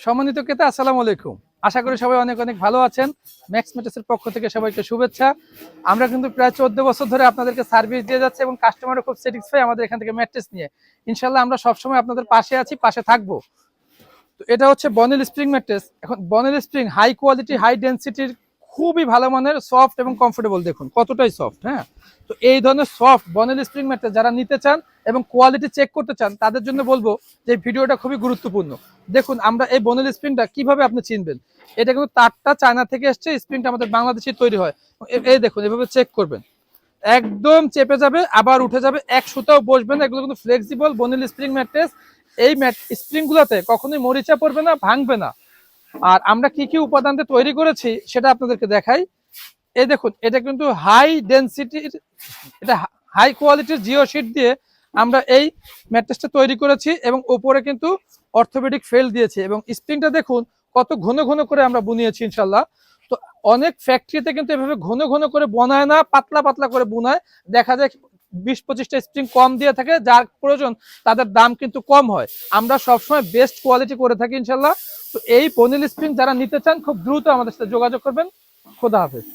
সম্মানিত ক্রেতা, আসসালামু আলাইকুম। আশা করি সবাই অনেক অনেক ভালো আছেন। ম্যাক্স মেটাসের পক্ষ থেকে সবাইকে শুভেচ্ছা। আমরা কিন্তু প্রায় চোদ্দ বছর ধরে আপনাদেরকে সার্ভিস দিয়ে যাচ্ছে এবং কাস্টমারও খুব স্যাটিসফাই আমাদের এখান থেকে ম্যাট্রেস নিয়ে। ইনশাল্লাহ আমরা সবসময় আপনাদের পাশে আছি, পাশে থাকব। তো এটা হচ্ছে বনেল স্প্রিং ম্যাট্রেস এখন Bonnell spring high quality high ডেন্সিটির খুবই ভালো মানের সফট এবং কমফোর্টেবল দেখুন, কতটাই সফট হ্যাঁ? তো এই ধরনের সফট বনেল স্প্রিং ম্যাট্রেস যারা নিতে চান এবং কোয়ালিটি চেক করতে চান, তাদের জন্য বলব যে ভিডিওটা খুবই গুরুত্বপূর্ণ। দেখুন, আমরা এই বনেল স্প্রিংটা কীভাবে আপনি চিনবেন? এটা কিন্তু তারটা চায়না থেকে এসছে স্প্রিংটা আমাদের বাংলাদেশে তৈরি হয়। এই দেখুন, এভাবে চেক করবেন। একদম চেপে যাবে, আবার উঠে যাবে, এক সুতাও বসবে না, এগুলো কিন্তু ফ্লেক্সিবল বনেল স্প্রিং ম্যাট্রেস এই ম্যাট স্প্রিং গুলোতে কখনোই মরিচা পড়বে না, ভাঙবে না। আর আমরা কি কি উপাদান তৈরি করেছি সেটা আপনাদেরকে দেখাই। এই দেখুন, এটা কিন্তু হাই ডেন্সিটির এটা হাই কোয়ালিটির জিও শিট দিয়ে আমরা এই ম্যাট্রেসটা তৈরি করেছি এবং উপরে কিন্তু অর্থোপেডিক ফেল দিয়েছি এবং স্প্রিংটা দেখুন, কত ঘন ঘন করে আমরা বুনিয়েছি ইনশাল্লাহ তো অনেক ফ্যাক্টরিতে কিন্তু এভাবে ঘন ঘন করে বনায় না, পাতলা পাতলা করে বুনায়। দেখা যায় বিশ পঁচিশটা স্প্রিং কম দিয়ে থাকে, যার প্রয়োজন তাদের দাম কিন্তু কম হয়। আমরা সবসময় বেস্ট কোয়ালিটি করে থাকি ইনশাল্লাহ। তো এই পনির স্প্রিং যারা নিতে চান, খুব দ্রুত আমাদের সাথে যোগাযোগ করবেন। খোদা হাফেজ।